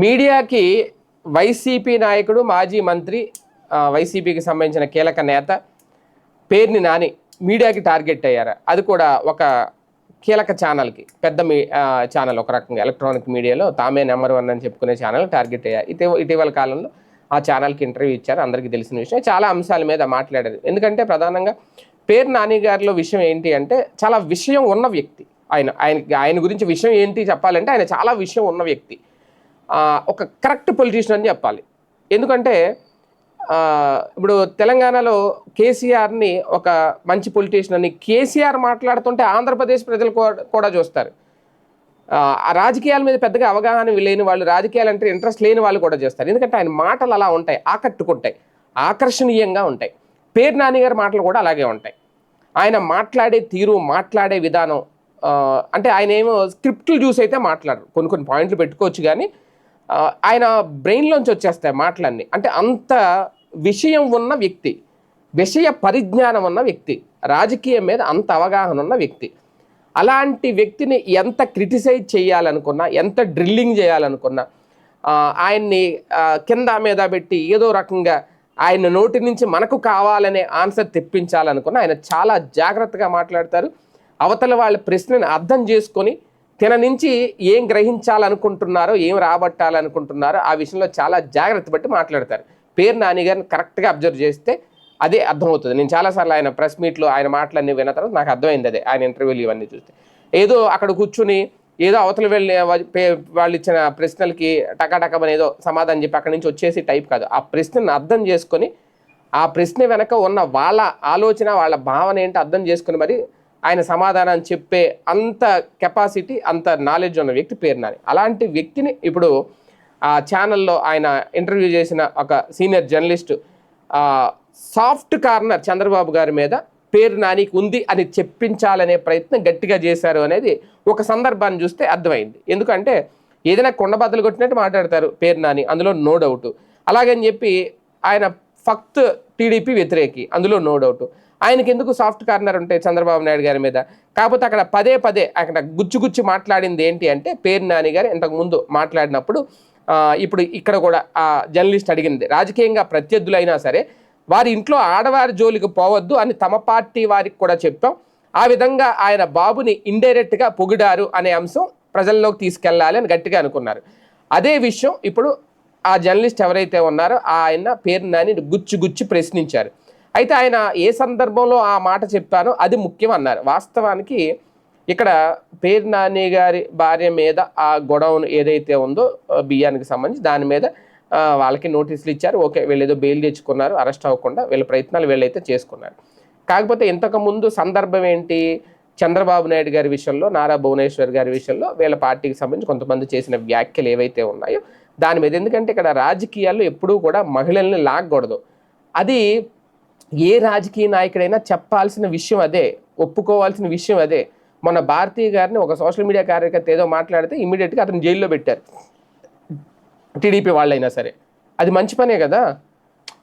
మీడియాకి వైసీపీ నాయకుడు మాజీ మంత్రి వైసీపీకి సంబంధించిన కీలక నేత పేరుని నాని మీడియాకి టార్గెట్ అయ్యారు. అది కూడా ఒక కీలక ఛానల్కి పెద్ద మీ ఛానల్ ఒక రకంగా ఎలక్ట్రానిక్ మీడియాలో తామే నెంబర్ వన్ అని చెప్పుకునే ఛానల్ టార్గెట్ అయ్యారు. ఇటీ ఇటీవల కాలంలో ఆ ఛానల్కి ఇంటర్వ్యూ ఇచ్చారు. అందరికీ తెలిసిన విషయం. చాలా అంశాల మీద మాట్లాడారు. ఎందుకంటే ప్రధానంగా పేరు నాని గారిలో విషయం ఏంటి అంటే చాలా విషయం ఉన్న వ్యక్తి. ఆయన ఆయన ఆయన గురించి విషయం ఏంటి చెప్పాలంటే ఆయన చాలా విషయం ఉన్న వ్యక్తి. ఒక కరెక్ట్ పొలిటీషియన్ అని చెప్పాలి. ఎందుకంటే ఇప్పుడు తెలంగాణలో కేసీఆర్ని ఒక మంచి పొలిటీషియన్ అని కేసీఆర్ మాట్లాడుతుంటే ఆంధ్రప్రదేశ్ ప్రజలు కూడా చూస్తారు. ఆ రాజకీయాల మీద పెద్దగా అవగాహన లేని వాళ్ళు రాజకీయాలు అంటే ఇంట్రెస్ట్ లేని వాళ్ళు కూడా చేస్తారు. ఎందుకంటే ఆయన మాటలు అలా ఉంటాయి ఆకట్టుకుంటాయి ఆకర్షణీయంగా ఉంటాయి. పేరు నానిగారి మాటలు కూడా అలాగే ఉంటాయి. ఆయన మాట్లాడే తీరు మాట్లాడే విధానం అంటే ఆయన ఏమో స్క్రిప్ట్లు చూసి అయితే మాట్లాడరు. కొన్ని కొన్ని పాయింట్లు పెట్టుకోవచ్చు కానీ ఆయన బ్రెయిన్లోంచి వచ్చేస్తాయి మాటలన్నీ. అంటే అంత విషయం ఉన్న వ్యక్తి విషయ పరిజ్ఞానం ఉన్న వ్యక్తి రాజకీయం మీద అంత అవగాహన ఉన్న వ్యక్తి. అలాంటి వ్యక్తిని ఎంత క్రిటిసైజ్ చేయాలనుకున్నా ఎంత డ్రిల్లింగ్ చేయాలనుకున్నా ఆయన్ని కింద మీద పెట్టి ఏదో రకంగా ఆయన నోటి నుంచి మనకు కావాలనే ఆన్సర్ తెప్పించాలనుకున్న ఆయన చాలా జాగ్రత్తగా మాట్లాడతారు. అవతల వాళ్ళ ప్రశ్నని అర్థం చేసుకొని తన నుంచి ఏం గ్రహించాలనుకుంటున్నారో ఏం రాబట్టాలనుకుంటున్నారో ఆ విషయంలో చాలా జాగ్రత్త బట్టి మాట్లాడతారు. పేరు నాని గారిని కరెక్ట్గా అబ్జర్వ్ చేస్తే అదే అర్థమవుతుంది. నేను చాలాసార్లు ఆయన ప్రెస్ మీట్లో ఆయన మాటలన్నీ విన్న తర్వాత నాకు అర్థమైంది అదే ఆయన ఇంటర్వ్యూలు ఇవన్నీ చూస్తే. ఏదో అక్కడ కూర్చుని ఏదో అవతల వెళ్ళి వాళ్ళు ఇచ్చిన ప్రశ్నలకి టకాటకమని ఏదో సమాధానం చెప్పి అక్కడి నుంచి వచ్చేసి టైప్ కాదు. ఆ ప్రశ్నను అర్థం చేసుకొని ఆ ప్రశ్న వెనక ఉన్న వాళ్ళ ఆలోచన వాళ్ళ భావన ఏంటో అర్థం చేసుకుని మరి ఆయన సమాధానం చెప్పే అంత కెపాసిటీ అంత నాలెడ్జ్ ఉన్న వ్యక్తి పేరు నాని అలాంటి వ్యక్తిని ఇప్పుడు ఆ ఛానల్లో ఆయన ఇంటర్వ్యూ చేసిన ఒక senior journalist soft corner Chandrababu గారి మీద పేరు నానికి ఉంది అని చెప్పించాలనే ప్రయత్నం గట్టిగా చేశారు అనేది ఒక సందర్భాన్ని చూస్తే అర్థమైంది. ఎందుకంటే ఏదైనా కొండబద్దలు కొట్టినట్టు మాట్లాడతారు పేరు నాని అందులో నో డౌట్. అలాగని చెప్పి ఆయన ఫక్త్ టీడీపీ వ్యతిరేకి అందులో నో డౌట్. ఆయనకి ఎందుకు సాఫ్ట్ కార్నర్ ఉంటే చంద్రబాబు నాయుడు గారి మీద? కాకపోతే అక్కడ పదే పదే అక్కడ గుచ్చి గుచ్చి మాట్లాడింది ఏంటి అంటే పేరు నాని గారు ఇంతకు ముందు మాట్లాడినప్పుడు ఇప్పుడు ఇక్కడ కూడా ఆ జర్నలిస్ట్ అడిగింది. రాజకీయంగా ప్రత్యర్థులైనా సరే వారి ఇంట్లో ఆడవారి జోలికి పోవద్దు అని తమ పార్టీ వారికి కూడా చెప్పాం. ఆ విధంగా ఆయన బాబుని ఇండైరెక్ట్గా పొగిడారు అనే అంశం ప్రజల్లోకి తీసుకెళ్ళాలి అని గట్టిగా అనుకున్నారు. అదే విషయం ఇప్పుడు ఆ జర్నలిస్ట్ ఎవరైతే ఉన్నారో ఆయన పేరు నాని గుచ్చి గుచ్చి ప్రశ్నించారు. అయితే ఆయన ఏ సందర్భంలో ఆ మాట చెప్పానో అది ముఖ్యం అన్నారు. వాస్తవానికి ఇక్కడ పేరు నాని గారి భార్య మీద ఆ గొడవను ఏదైతే ఉందో బియ్యానికి సంబంధించి దాని మీద వాళ్ళకి నోటీసులు ఇచ్చారు. ఓకే వీళ్ళు ఏదో బెయిల్ తెచ్చుకున్నారు అరెస్ట్ అవ్వకుండా వీళ్ళ ప్రయత్నాలు వీళ్ళైతే చేసుకున్నారు. కాకపోతే ఇంతకుముందు సందర్భం ఏంటి? చంద్రబాబు నాయుడు గారి విషయంలో నారా భువనేశ్వర్ గారి విషయంలో వీళ్ళ పార్టీకి సంబంధించి కొంతమంది చేసిన వ్యాఖ్యలు ఏవైతే ఉన్నాయో దాని మీద. ఎందుకంటే ఇక్కడ రాజకీయాల్లో ఎప్పుడూ కూడా మహిళల్ని లాగకూడదు అది ఏ రాజకీయ నాయకుడైనా చెప్పాల్సిన విషయం అదే ఒప్పుకోవాల్సిన విషయం అదే. మన భారతీయ గారిని ఒక సోషల్ మీడియా కార్యకర్త ఏదో మాట్లాడితే ఇమీడియట్గా అతను జైల్లో పెట్టారు. టీడీపీ వాళ్ళైనా సరే. అది మంచి పనే కదా?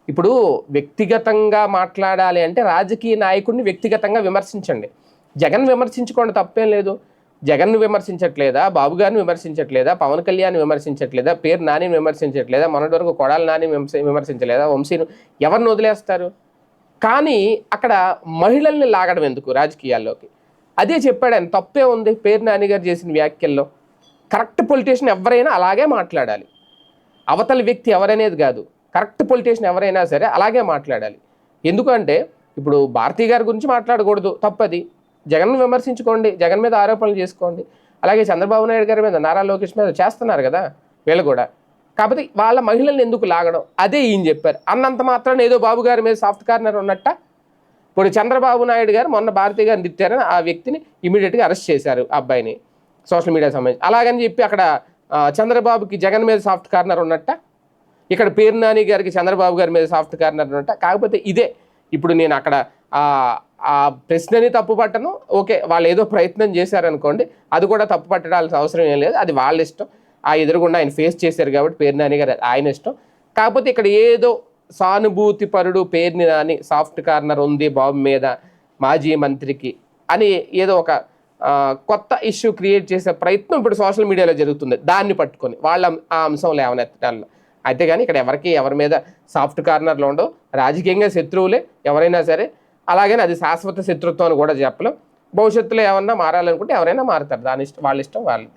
ఇప్పుడు వ్యక్తిగతంగా మాట్లాడాలి అంటే రాజకీయ నాయకుడిని వ్యక్తిగతంగా విమర్శించండి. జగన్ విమర్శించుకోండి తప్పేం లేదు. జగన్ను విమర్శించట్లేదా? బాబు గారిని విమర్శించట్లేదా? పవన్ కళ్యాణ్ విమర్శించట్లేదా? పేరు నానిని విమర్శించట్లేదా? మొన్నటి వరకు కొడాల నాని విమర్శించలేదా? వంశీను ఎవరిని వదిలేస్తారు? కానీ అక్కడ మహిళల్ని లాగడం ఎందుకు రాజకీయాల్లోకి? అదే చెప్పాడు ఆయన తప్పే ఉంది పేరు నాని గారు చేసిన వ్యాఖ్యల్లో. కరెక్ట్ పొలిటీషియన్ ఎవరైనా అలాగే మాట్లాడాలి. అవతల వ్యక్తి ఎవరనేది కాదు కరెక్ట్ పొలిటీషియన్ ఎవరైనా సరే అలాగే మాట్లాడాలి. ఎందుకంటే ఇప్పుడు భారతీ గారి గురించి మాట్లాడకూడదు తప్పది. జగన్ విమర్శించుకోండి జగన్ మీద ఆరోపణలు చేసుకోండి. అలాగే చంద్రబాబు నాయుడు గారి మీద నారా లోకేష్ మీద చేస్తున్నారు కదా వీళ్ళు కూడా. కాకపోతే వాళ్ళ మహిళల్ని ఎందుకు లాగడం? అదే ఈయన చెప్పారు. అన్నంత మాత్రాన ఏదో బాబు గారి మీద సాఫ్ట్ కార్నర్ ఉన్నట్ట. ఇప్పుడు చంద్రబాబు నాయుడు గారు మొన్న భారతీయ గారిని తిట్టారని ఆ వ్యక్తిని ఇమీడియట్గా అరెస్ట్ చేశారు ఆ అబ్బాయిని సోషల్ మీడియా సంబంధించి. అలాగని చెప్పి అక్కడ చంద్రబాబుకి జగన్ మీద సాఫ్ట్ కార్నర్ ఉన్నట్ట. ఇక్కడ పేరు నాని గారికి చంద్రబాబు గారి మీద సాఫ్ట్ కార్నర్ ఉన్నట్ట. కాకపోతే ఇదే. ఇప్పుడు నేను అక్కడ ఆ ఆ ప్రశ్నని తప్పు పట్టను. ఓకే వాళ్ళు ఏదో ప్రయత్నం చేశారనుకోండి అది కూడా తప్పు పట్టడాల్సిన అవసరం ఏం లేదు. అది వాళ్ళ ఇష్టం. ఆ ఎదురుగుండా ఆయన ఫేస్ చేశారు కాబట్టి పేరు నాని గారు ఆయన ఇష్టం. కాకపోతే ఇక్కడ ఏదో సానుభూతి పరుడు పేరుని నాని సాఫ్ట్ కార్నర్ ఉంది బాబు మీద మాజీ మంత్రికి అని ఏదో ఒక కొత్త ఇష్యూ క్రియేట్ చేసే ప్రయత్నం ఇప్పుడు సోషల్ మీడియాలో జరుగుతుంది. దాన్ని పట్టుకొని వాళ్ళ ఆ అంశం లేవనెత్తడాల్లో అయితే కానీ ఇక్కడ ఎవరికి ఎవరి మీద సాఫ్ట్ కార్నర్లు ఉండవు. రాజకీయంగా శత్రువులే ఎవరైనా సరే. అలాగే అది శాశ్వత శత్రుత్వం అని కూడా చెప్పలేం. భవిష్యత్తులో ఏమన్నా మారాలనుకుంటే ఎవరైనా మారుతారు. దాని ఇష్టం వాళ్ళ ఇష్టం వాళ్ళది.